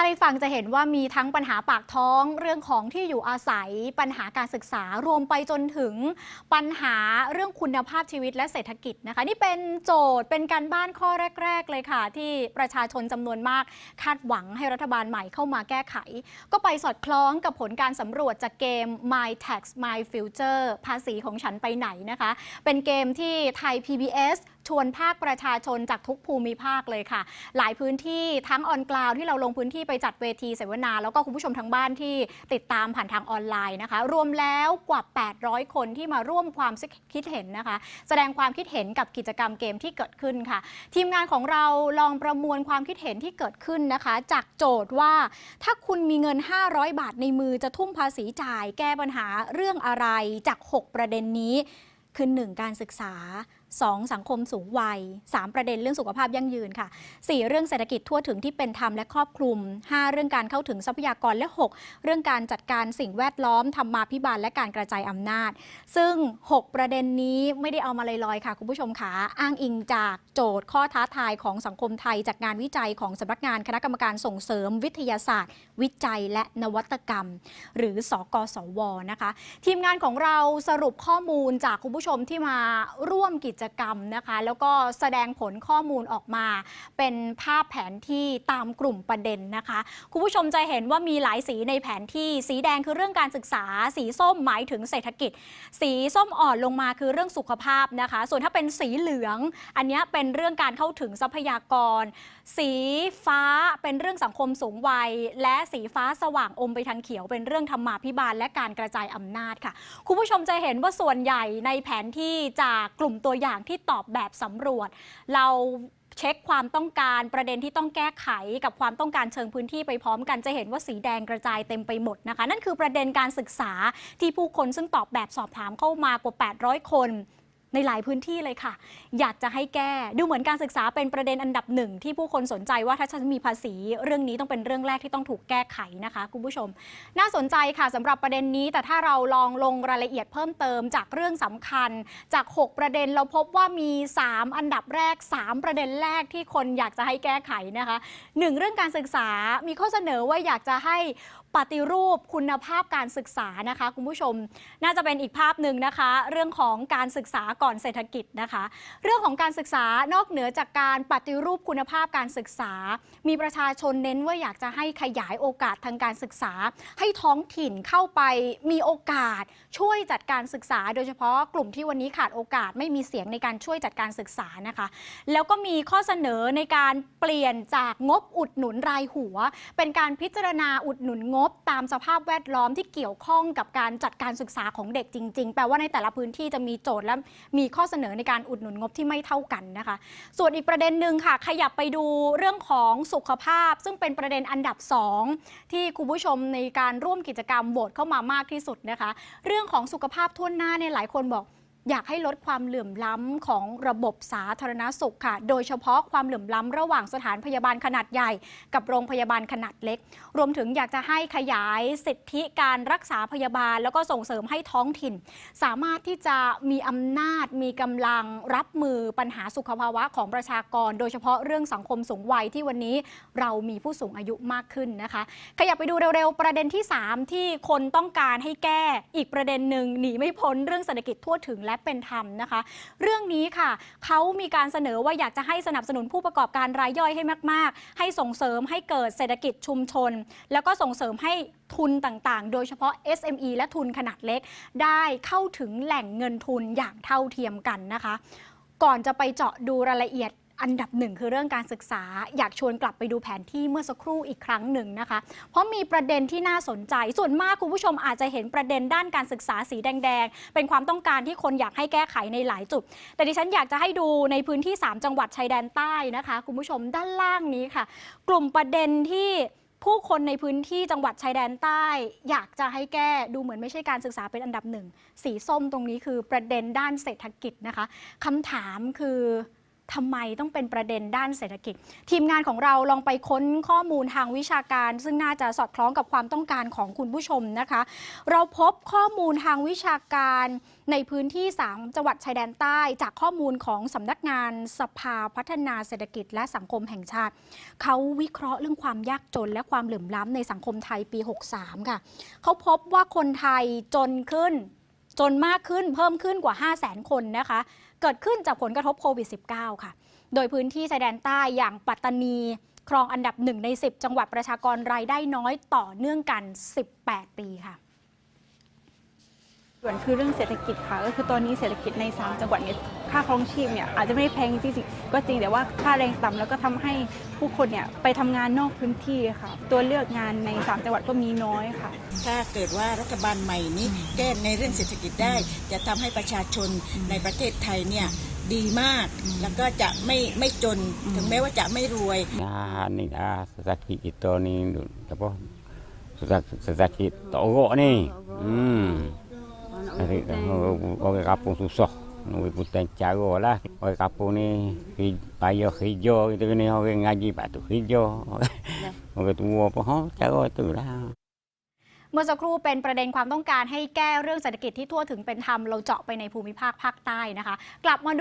ถ้าได้ฟังจะเห็นว่ามีทั้งปัญหาปากท้องเรื่องของที่อยู่อาศัย ปัญหาการศึกษารวมไปจนถึงปัญหาเรื่องคุณภาพชีวิตและเศรษฐกิจนะคะ นี่เป็นโจทย์เป็นการบ้านข้อแรก ๆ เลยค่ะ ที่ประชาชนจำนวนมากคาดหวังให้รัฐบาลใหม่เข้ามาแก้ไข ก็ไปสอดคล้องกับผลการสำรวจจากเกม My Tax My Future ภาษีของฉันไปไหนนะคะ เป็นเกมที่ไทย PBS ชวนภาคประชาชนจากทุกภูมิภาคเลยค่ะ หลายพื้นที่ทั้งออนกราวที่เราลงพื้นที่ไปจัดเวทีเสวนา แล้วก็คุณผู้ชมทางบ้านที่ติดตามผ่านทางออนไลน์นะคะ รวมแล้วกว่า 800 คนที่มาร่วมความคิดเห็นนะคะ แสดงความคิดเห็นกับกิจกรรมเกมที่เกิดขึ้นค่ะ ทีมงานของเราลองประมวลความคิดเห็นที่เกิดขึ้นนะคะ จากโจทย์ว่า ถ้าคุณมีเงิน 500 บาทในมือจะทุ่มภาษีจ่าย แก้ปัญหาเรื่องอะไรจาก 6 ประเด็นนี้คือ 1 การศึกษา 2 สังคมสูงวัย 3 ประเด็นเรื่องสุขภาพยั่งยืนค่ะ 4 เรื่องเศรษฐกิจทั่วถึงที่เป็นธรรมและครอบคลุม 5 เรื่องการเข้าถึงทรัพยากรและ 6 เรื่องการจัดการสิ่งแวดล้อมธรรมาภิบาลและการกระจายอำนาจ ซึ่ง 6 ประเด็นนี้ไม่ได้เอามาลอยๆค่ะ คุณผู้ชมคะอ้างอิงจากโจทย์ข้อท้าทายของสังคมไทย จากงานวิจัยของสำนักงานคณะกรรมการส่งเสริมวิทยาศาสตร์ วิจัยและนวัตกรรม หรือสกสวนะคะ ทีมงานของเราสรุปข้อมูลจากคุณผู้ชมที่มาร่วมกิจจกรรมนะคะ แล้วก็แสดงผลข้อมูลออกมา เป็นภาพแผนที่ตามกลุ่มประเด็นนะคะ คุณผู้ชมจะเห็นว่ามีหลายสีในแผนที่สีแดงคือเรื่องการศึกษา สีส้มหมายถึงเศรษฐกิจ สีส้มอ่อนลงมาคือเรื่องสุขภาพนะคะ ส่วนถ้าเป็นสีเหลือง อันนี้เป็นเรื่องการเข้าถึงทรัพยากร สีฟ้าเป็นเรื่องสังคมสูงวัย และสีฟ้าสว่างอมไปทางเขียว เป็นเรื่องธรรมาภิบาลและการกระจายอำนาจค่ะ คุณผู้ชมจะเห็นว่าส่วนใหญ่ในแผนที่จากกลุ่มตัวอย่างางที่ตอบแบบสำรวจ เราเช็คความต้องการประเด็นที่ต้องแก้ไขกับความต้องการเชิงพื้นที่ไปพร้อมกันจะเห็นว่าสีแดงกระจายเต็มไปหมดนะคะ นั่นคือประเด็นการศึกษาที่ผู้คนซึ่งตอบแบบสอบถามเข้ามากว่า 800 คน ในหลายพื้นที่เลยค่ะ อยากจะให้แก้ดูเหมือนการศึกษาเป็นประเด็นอันดับหนึ่งที่ผู้คนสนใจว่าถ้าฉันมีภาษีเรื่องนี้ต้องเป็นเรื่องแรกที่ต้องถูกแก้ไขนะคะคุณผู้ชม น่าสนใจค่ะสำหรับประเด็นนี้ แต่ถ้าเราลองลงรายละเอียดเพิ่มเติมจากเรื่องสำคัญ จาก 6 ประเด็นเราพบว่ามี 3 อันดับแรก 3 ประเด็นแรกที่คนอยากจะให้แก้ไขนะคะหนึ่งเรื่องการศึกษามีข้อเสนอว่าอยากจะให้ปฏิรูปคุณภาพการศึกษานะคะ คุณผู้ชม น่าจะเป็นอีกภาพหนึ่งนะคะ เรื่องของการศึกษาก่อนเศรษฐกิจนะคะ เรื่องของการศึกษานอกเหนือจากการปฏิรูปคุณภาพการศึกษา มีประชาชนเน้นว่าอยากจะให้ขยายโอกาสทางการศึกษา ให้ท้องถิ่นเข้าไปมีโอกาสช่วยจัดการศึกษา โดยเฉพาะกลุ่มที่วันนี้ขาดโอกาสไม่มีเสียงในการช่วยจัดการศึกษานะคะ แล้วก็มีข้อเสนอในการเปลี่ยนจากงบอุดหนุนรายหัว เป็นการพิจารณาอุดหนุนงบตามสภาพแวดล้อมที่เกี่ยวข้องกับการจัดการศึกษาของเด็กจริง ๆ แปลว่าในแต่ละพื้นที่จะมีโจทย์และมีข้อเสนอในการอุดหนุนงบที่ไม่เท่ากันนะคะ ส่วนอีกประเด็นหนึ่งค่ะ ขยับไปดูเรื่องของสุขภาพ ซึ่งเป็นประเด็นอันดับ 2 ที่คุณผู้ชมในการร่วมกิจกรรมโหวตเข้ามามากที่สุดนะคะ เรื่องของสุขภาพทั่วหน้าเนี่ยหลายคนบอก อยากให้ลดความเหลื่อมล้ำของระบบสาธารณสุขค่ะ โดยเฉพาะความเหลื่อมล้ำระหว่างสถานพยาบาลขนาดใหญ่ กับโรงพยาบาลขนาดเล็ก รวมถึงอยากจะให้ขยายสิทธิการรักษาพยาบาล แล้วก็ส่งเสริมให้ท้องถิ่น สามารถที่จะมีอำนาจมีกำลังรับมือปัญหาสุขภาวะของประชากร โดยเฉพาะเรื่องสังคมสูงวัยที่วันนี้เรามีผู้สูงอายุมากขึ้นนะคะ ขยับไปดูเร็วๆ ประเด็นที่ 3 ที่คนต้องการให้แก้อีกประเด็นหนึ่งหนีไม่พ้นเรื่องเศรษฐกิจทั่วถึงและเป็นธรรมนะคะ เรื่องนี้ค่ะเขามีการเสนอว่าอยากจะให้สนับสนุนผู้ประกอบการรายย่อยให้มาก ๆ ให้ส่งเสริมให้เกิดเศรษฐกิจชุมชน แล้วก็ส่งเสริมให้ทุนต่างๆ โดยเฉพาะ SME และทุนขนาดเล็ก ได้เข้าถึงแหล่งเงินทุนอย่างเท่าเทียมกันนะคะ ก่อนจะไปเจาะดูรายละเอียด อันดับหนึ่งคือเรื่องการศึกษา อยากชวนกลับไปดูแผนที่เมื่อสักครู่อีกครั้งหนึ่งนะคะ เพราะมีประเด็นที่น่าสนใจ ส่วนมากคุณผู้ชมอาจจะเห็นประเด็นด้านการศึกษาสีแดง ๆ เป็นความต้องการที่คนอยากให้แก้ไขในหลายจุด แต่ดิฉันอยากจะให้ดูในพื้นที่ 3 จังหวัดชายแดนใต้นะคะ คุณผู้ชมด้านล่างนี้ค่ะ กลุ่มประเด็นที่ผู้คนในพื้นที่จังหวัดชายแดนใต้ อยากจะให้แก้ดูเหมือนไม่ใช่การศึกษาเป็นอันดับหนึ่งสีส้มตรงนี้คือประเด็นด้านเศรษฐกิจนะคะคำถามคือ ทำไมต้องเป็นประเด็นด้านเศรษฐกิจ ทีมงานของเราลองไปค้นข้อมูลทางวิชาการ ซึ่งน่าจะสอดคล้องกับความต้องการของคุณผู้ชมนะคะ เราพบข้อมูลทางวิชาการในพื้นที่ 3 จังหวัดชายแดนใต้ จากข้อมูลของสำนักงานสภาพัฒนาเศรษฐกิจและสังคมแห่งชาติ เขาวิเคราะห์เรื่องความยากจนและความเหลื่อมล้ำในสังคมไทยปี 63 ค่ะ เขาพบว่าคนไทยจนขึ้น จนมากขึ้นเพิ่มขึ้นกว่า 5 0 0 0 0 0 คนนะคะ เกิดขึ้นจากผลกระทบโควิด -19 ค่ะ โดยพื้นที่ชายแดนใต้อย่างปัตตานี ครองอันดับหนึ่งใน 10 จังหวัดประชากรรายได้น้อยต่อเนื่องกัน 18 ปีค่ะ ส่วนคือเรื่องเศรษฐกิจค่ะก็คือตอนนี้เศรษฐกิจใน 3 จังหวัดเนี่ยค่าครองชีพเนี่ยอาจจะไม่ได้แพงจริงๆก็จริงแต่ว่าค่าแรงต่ำแล้วก็ทำให้ผู้คนเนี่ยไปทำงานนอกพื้นที่ค่ะ ตัวเลือกงานใน 3 จังหวัดก็มีน้อยค่ะ ถ้าเกิดว่ารัฐบาลใหม่นี้แก้ในเรื่องเศรษฐกิจได้ จะทำให้ประชาชนในประเทศไทยเนี่ยดีมากแล้วก็จะไม่ไม่จนถึงแม้ว่าจะไม่รวย Nah, ni ah sakit kita ni apa? Sakit tak orok ni. Hmm. Hari orang kampung susah. Nak putih cara lah. Orang kampung ni hi- payah kerja gitu ni orang ngaji pak tu kerja. Orang tua apa ha cara tu lah. เมื่อสักครู่เป็นประเด็นความต้องการให้แก้เรื่องเศรษฐกิจที่ทั่วถึงเป็นธรรมเราเจาะไปในภูมิภาคภาคใต้นะคะ กลับมาดู